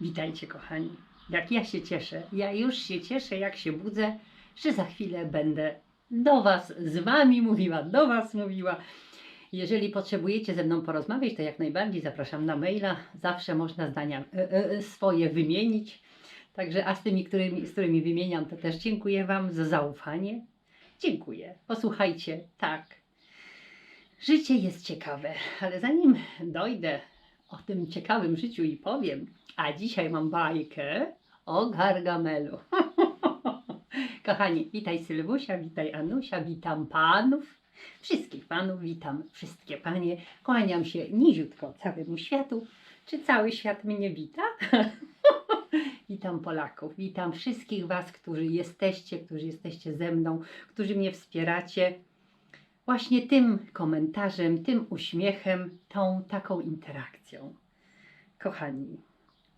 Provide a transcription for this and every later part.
Witajcie, kochani. Jak ja się cieszę, ja już się cieszę, jak się budzę, że za chwilę będę do Was, z Wami mówiła, do Was mówiła. Jeżeli potrzebujecie ze mną porozmawiać, to jak najbardziej zapraszam na maila. Zawsze można zdania e, e, swoje wymienić. Także, a z tymi, którymi, z którymi wymieniam, to też dziękuję Wam za zaufanie. Dziękuję. Posłuchajcie, tak. Życie jest ciekawe, ale zanim dojdę o tym ciekawym życiu i powiem, a dzisiaj mam bajkę o Gargamelu. Kochani, witaj Sylwusia, witaj Anusia, witam panów, wszystkich panów, witam wszystkie panie. Kłaniam się niziutko całemu światu. Czy cały świat mnie wita? witam Polaków, witam wszystkich was, którzy jesteście, którzy jesteście ze mną, którzy mnie wspieracie właśnie tym komentarzem, tym uśmiechem, tą taką interakcją. Kochani,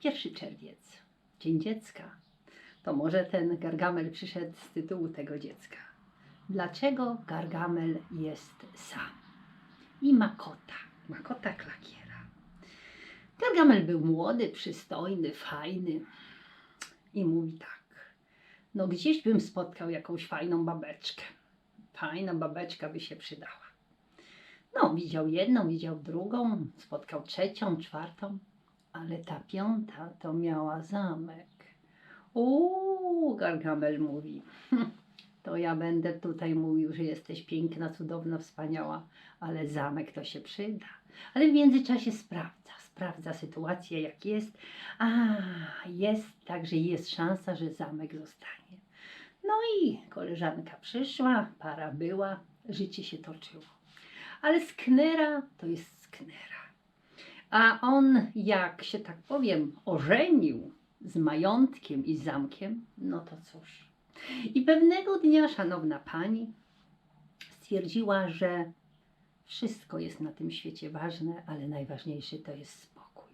1 czerwiec, Dzień Dziecka. To może ten Gargamel przyszedł z tytułu tego dziecka. Dlaczego Gargamel jest sam? I ma kota, ma kota klakiera. Gargamel był młody, przystojny, fajny i mówi tak. No gdzieś bym spotkał jakąś fajną babeczkę. Fajna babeczka by się przydała. No, widział jedną, widział drugą, spotkał trzecią, czwartą, ale ta piąta to miała zamek. Uuu, Gargamel mówi. "Hm, To ja będę tutaj mówił, że jesteś piękna, cudowna, wspaniała, ale zamek to się przyda. Ale w międzyczasie sprawdza, sprawdza sytuację, jak jest. A, jest, także jest szansa, że zamek zostanie. No i koleżanka przyszła, para była, życie się toczyło. Ale sknera to jest sknera. A on, jak się tak powiem, ożenił z majątkiem i zamkiem, no to cóż. I pewnego dnia szanowna pani stwierdziła, że wszystko jest na tym świecie ważne, ale najważniejszy to jest spokój.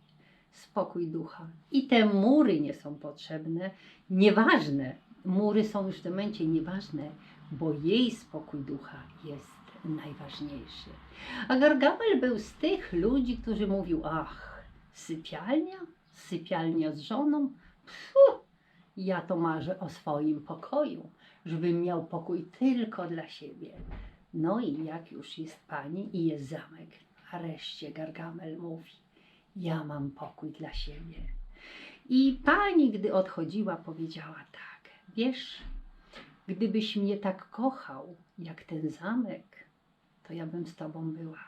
Spokój ducha. I te mury nie są potrzebne, nieważne. Mury są już w tym momencie nieważne, bo jej spokój ducha jest najważniejszy. A Gargamel był z tych ludzi, którzy mówił, ach, sypialnia? Sypialnia z żoną? Pfu, ja to marzę o swoim pokoju, żebym miał pokój tylko dla siebie. No i jak już jest pani i jest zamek, nareszcie Gargamel mówi, ja mam pokój dla siebie. I pani, gdy odchodziła, powiedziała tak, wiesz, gdybyś mnie tak kochał, jak ten zamek, to ja bym z tobą była.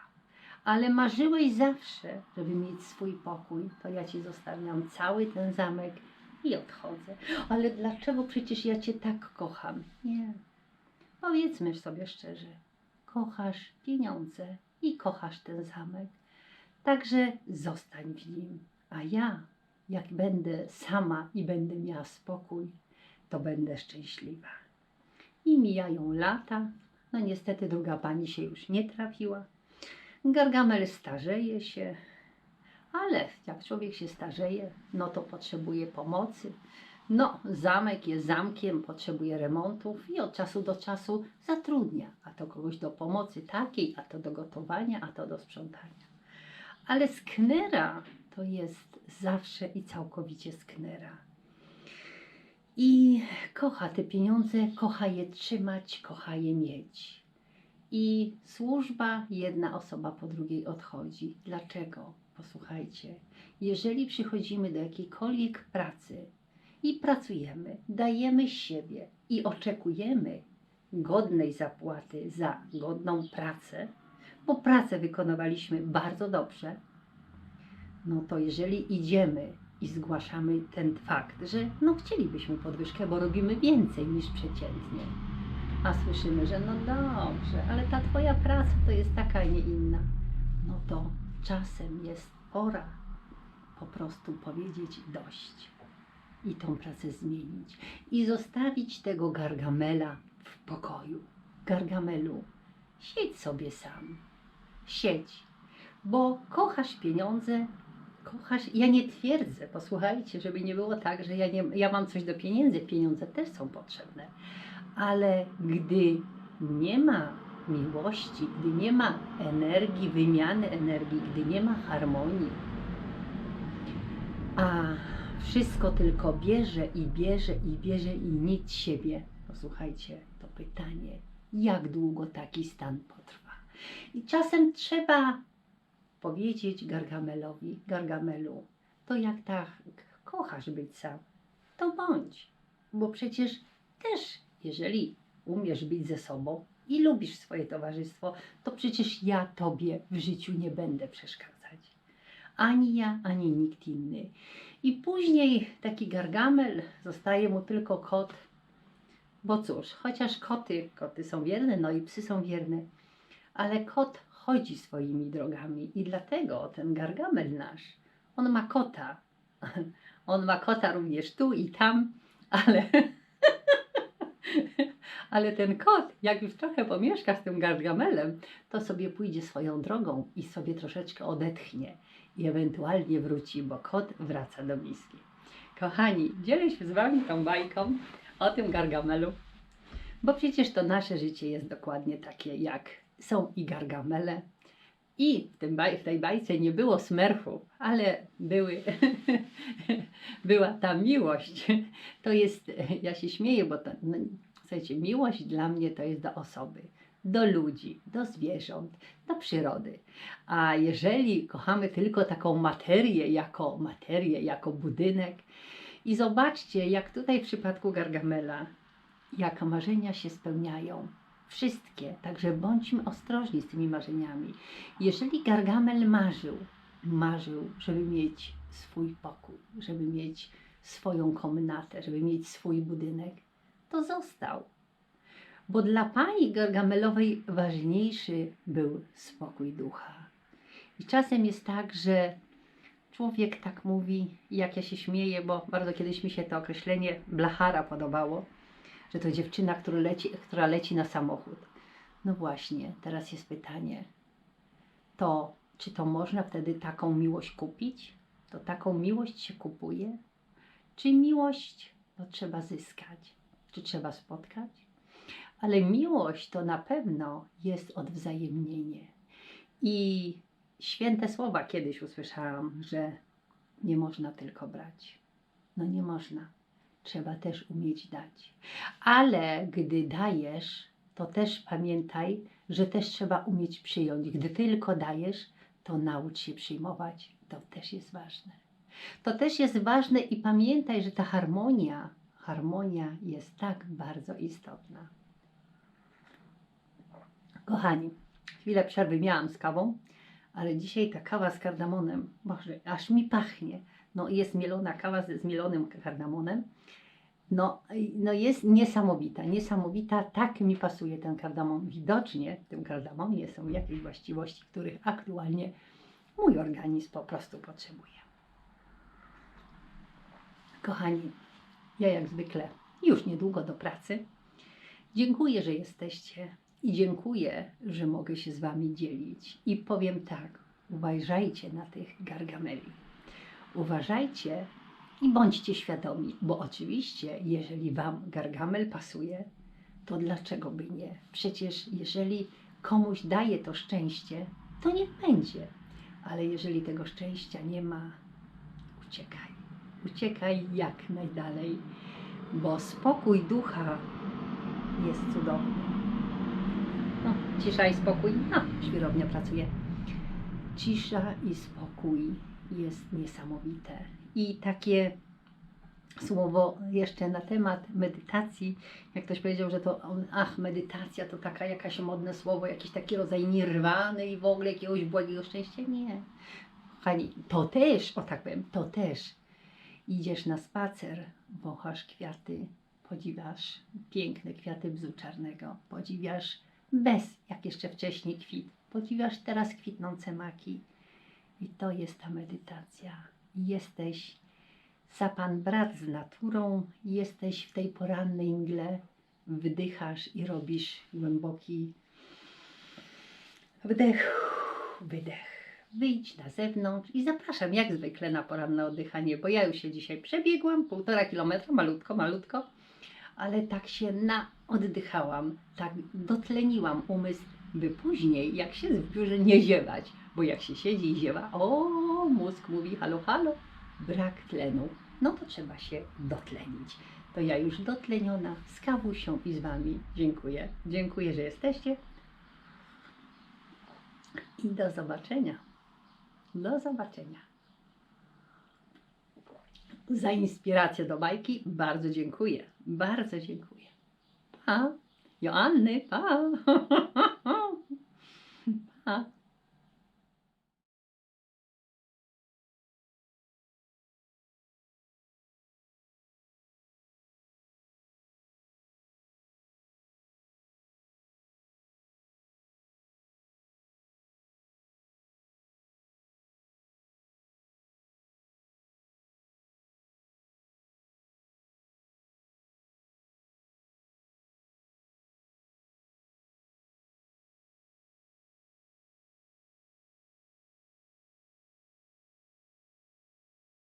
Ale marzyłeś zawsze, żeby mieć swój pokój, to ja ci zostawiam cały ten zamek i odchodzę. Ale dlaczego przecież ja cię tak kocham? Nie. Powiedzmy sobie szczerze, kochasz pieniądze i kochasz ten zamek. Także zostań w nim. A ja, jak będę sama i będę miała spokój, to będę szczęśliwa. I mijają lata. No niestety druga pani się już nie trafiła. Gargamel starzeje się, ale jak człowiek się starzeje, no to potrzebuje pomocy. No, zamek jest zamkiem, potrzebuje remontów i od czasu do czasu zatrudnia, a to kogoś do pomocy takiej, a to do gotowania, a to do sprzątania. Ale sknera to jest zawsze i całkowicie sknera. I kocha te pieniądze, kocha je trzymać, kocha je mieć. I służba, jedna osoba po drugiej odchodzi. Dlaczego? Posłuchajcie, jeżeli przychodzimy do jakiejkolwiek pracy i pracujemy, dajemy siebie i oczekujemy godnej zapłaty za godną pracę, bo pracę wykonywaliśmy bardzo dobrze, no to jeżeli idziemy i zgłaszamy ten fakt, że no chcielibyśmy podwyżkę, bo robimy więcej niż przeciętnie, a słyszymy, że no dobrze, ale ta Twoja praca to jest taka, a nie inna. No to czasem jest pora po prostu powiedzieć dość i tą pracę zmienić i zostawić tego gargamela w pokoju. Gargamelu, siedź sobie sam, siedź, bo kochasz pieniądze, kochasz. Ja nie twierdzę, posłuchajcie, żeby nie było tak, że ja, nie, ja mam coś do pieniędzy, pieniądze też są potrzebne ale gdy nie ma miłości, gdy nie ma energii, wymiany energii, gdy nie ma harmonii, a wszystko tylko bierze i bierze i bierze i nic siebie. Posłuchajcie, to pytanie, jak długo taki stan potrwa? I czasem trzeba powiedzieć Gargamelowi, Gargamelu, to jak tak kochasz być sam, to bądź. Bo przecież też, jeżeli umiesz być ze sobą i lubisz swoje towarzystwo, to przecież ja tobie w życiu nie będę przeszkadzać. Ani ja, ani nikt inny. I później taki Gargamel, zostaje mu tylko kot. Bo cóż, chociaż koty, koty są wierne, no i psy są wierne, ale kot chodzi swoimi drogami i dlatego ten Gargamel nasz, on ma kota. On ma kota również tu i tam, ale, ale ten kot, jak już trochę pomieszka z tym Gargamelem, to sobie pójdzie swoją drogą i sobie troszeczkę odetchnie i ewentualnie wróci, bo kot wraca do miski. Kochani, dzielę się z Wami tą bajką o tym Gargamelu, bo przecież to nasze życie jest dokładnie takie, jak są i Gargamele. I w, tym baj, w tej bajce nie było smerfów, ale były, była ta miłość. To jest, ja się śmieję, bo to, no, słuchajcie, miłość dla mnie to jest do osoby, do ludzi, do zwierząt, do przyrody. A jeżeli kochamy tylko taką materię jako materię, jako budynek, i zobaczcie, jak tutaj w przypadku Gargamela, jak marzenia się spełniają. Wszystkie, także bądźmy ostrożni z tymi marzeniami. Jeżeli Gargamel marzył, marzył, żeby mieć swój pokój, żeby mieć swoją komnatę, żeby mieć swój budynek, to został. Bo dla pani Gargamelowej ważniejszy był spokój ducha. I czasem jest tak, że człowiek tak mówi, jak ja się śmieję, bo bardzo kiedyś mi się to określenie blachara podobało, że to dziewczyna, która leci, która leci na samochód. No właśnie, teraz jest pytanie, to czy to można wtedy taką miłość kupić? To taką miłość się kupuje? Czy miłość no, trzeba zyskać? Czy trzeba spotkać? Ale miłość to na pewno jest odwzajemnienie. I święte słowa kiedyś usłyszałam, że nie można tylko brać. No nie można. Trzeba też umieć dać. Ale gdy dajesz, to też pamiętaj, że też trzeba umieć przyjąć. Gdy tylko dajesz, to naucz się przyjmować. To też jest ważne. To też jest ważne i pamiętaj, że ta harmonia, harmonia jest tak bardzo istotna. Kochani, chwilę przerwy miałam z kawą, ale dzisiaj ta kawa z kardamonem, Boże, aż mi pachnie. No jest mielona kawa z zmielonym kardamonem. No, no jest niesamowita, niesamowita. Tak mi pasuje ten kardamon. Widocznie w tym kardamonie są jakieś właściwości, których aktualnie mój organizm po prostu potrzebuje. Kochani, ja jak zwykle już niedługo do pracy. Dziękuję, że jesteście i dziękuję, że mogę się z Wami dzielić. I powiem tak, uważajcie na tych gargameli. Uważajcie i bądźcie świadomi, bo oczywiście, jeżeli Wam gargamel pasuje, to dlaczego by nie? Przecież jeżeli komuś daje to szczęście, to niech będzie. Ale jeżeli tego szczęścia nie ma, uciekaj. Uciekaj jak najdalej, bo spokój ducha jest cudowny. No, cisza i spokój. No, świrownia pracuje. Cisza i spokój jest niesamowite. I takie słowo jeszcze na temat medytacji, jak ktoś powiedział, że to, ach, medytacja to taka jakaś modne słowo, jakiś taki rodzaj nirwany i w ogóle jakiegoś błagiego szczęścia. Nie. Kochani, to też, o tak powiem, to też. Idziesz na spacer, wąchasz kwiaty, podziwiasz piękne kwiaty bzu czarnego, podziwiasz bez, jak jeszcze wcześniej kwit, podziwiasz teraz kwitnące maki. I to jest ta medytacja. Jesteś za pan brat z naturą, jesteś w tej porannej mgle, wdychasz i robisz głęboki wdech, wydech. Wyjdź na zewnątrz i zapraszam jak zwykle na poranne oddychanie, bo ja już się dzisiaj przebiegłam, półtora kilometra, malutko, malutko, ale tak się na oddychałam, tak dotleniłam umysł, by później, jak się w biurze, nie ziewać, bo jak się siedzi i ziewa, o, mózg mówi halo, halo, brak tlenu, no to trzeba się dotlenić. To ja już dotleniona z kawusią i z Wami dziękuję. Dziękuję, że jesteście. I do zobaczenia. Do zobaczenia. Za inspirację do bajki bardzo dziękuję. Bardzo dziękuję. Pa. Joanny, pa. pa.